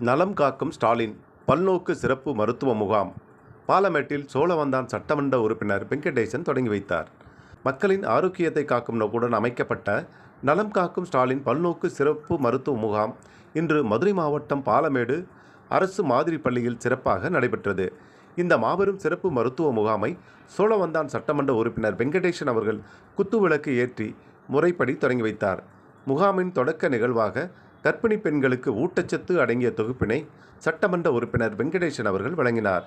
நலம் காக்கும் ஸ்டாலின் பல்நோக்கு சிறப்பு மருத்துவ முகாம். பாலமேட்டில் சோழவந்தான் சட்டமன்ற உறுப்பினர் வெங்கடேசன் தொடங்கி வைத்தார். மக்களின் ஆரோக்கியத்தை காக்கும் நோக்குடன் அமைக்கப்பட்ட நலம் காக்கும் ஸ்டாலின் பல்நோக்கு சிறப்பு மருத்துவ முகாம் இன்று மதுரை மாவட்டம் பாலமேடு அரசு மாதிரி பள்ளியில் சிறப்பாக நடைபெற்றது. இந்த மாபெரும் சிறப்பு மருத்துவ முகாமை சோழவந்தான் சட்டமன்ற உறுப்பினர் வெங்கடேசன் அவர்கள் குத்துவிளக்கு ஏற்றி முறைப்படி தொடங்கி வைத்தார். முகாமின் தொடக்க நிகழ்வாக கர்ப்பிணி பெண்களுக்கு ஊட்டச்சத்து அடங்கிய தொகுப்பினை சட்டமன்ற உறுப்பினர் வெங்கடேசன் அவர்கள் வழங்கினார்.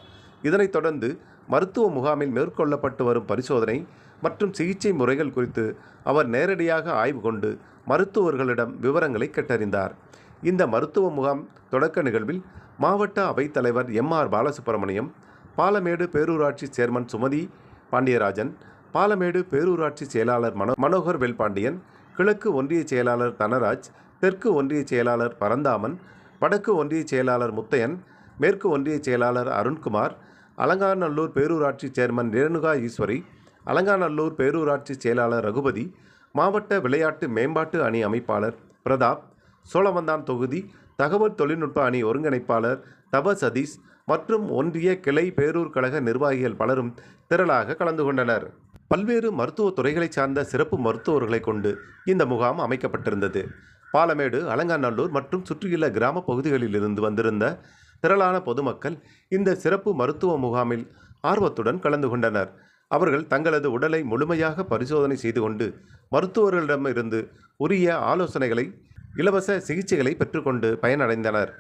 இதனைத் தொடர்ந்து மருத்துவ முகாமில் மேற்கொள்ளப்பட்டு வரும் பரிசோதனை மற்றும் சிகிச்சை முறைகள் குறித்து அவர் நேரடியாக ஆய்வு கொண்டு மருத்துவர்களிடம் விவரங்களை கேட்டறிந்தார். இந்த மருத்துவ முகாம் தொடக்க நிகழ்வில் மாவட்ட அவைத்தலைவர் எம் ஆர் பாலசுப்ரமணியம் பாலமேடு பேரூராட்சி சேர்மன் சுமதி பாண்டியராஜன் பாலமேடு பேரூராட்சி செயலாளர் மனோ மனோகர் வெல்பாண்டியன் கிழக்கு ஒன்றிய செயலாளர் தனராஜ் தெற்கு ஒன்றிய செயலாளர் பரந்தாமன் வடக்கு ஒன்றிய செயலாளர் முத்தையன் மேற்கு ஒன்றிய செயலாளர் அருண்குமார் அலங்காநல்லூர் பேரூராட்சி சேர்மன் ரேணுகா ஈஸ்வரி அலங்காநல்லூர் பேரூராட்சி செயலாளர் ரகுபதி மாவட்ட விளையாட்டு மேம்பாட்டு அணி அமைப்பாளர் பிரதாப் சோழவந்தான் தொகுதி தகவல் தொழில்நுட்ப அணி ஒருங்கிணைப்பாளர் தப சதீஷ் மற்றும் ஒன்றிய கிளை பேரூர் கழக நிர்வாகிகள் பலரும் திரளாக கலந்து கொண்டனர். பல்வேறு மருத்துவ துறைகளைச் சார்ந்த சிறப்பு மருத்துவர்களை கொண்டு இந்த முகாம் அமைக்கப்பட்டிருந்தது. பாலமேடு அலங்காநல்லூர் மற்றும் சுற்றியுள்ள கிராம பகுதிகளில் இருந்து வந்திருந்த திரளான பொதுமக்கள் இந்த சிறப்பு மருத்துவ முகாமில் ஆர்வத்துடன் கலந்து கொண்டனர். அவர்கள் தங்களது உடலை முழுமையாக பரிசோதனை செய்து கொண்டு மருத்துவர்களிடமிருந்து உரிய ஆலோசனைகளை இலவச சிகிச்சைகளை பெற்றுக்கொண்டு பயனடைந்தனர்.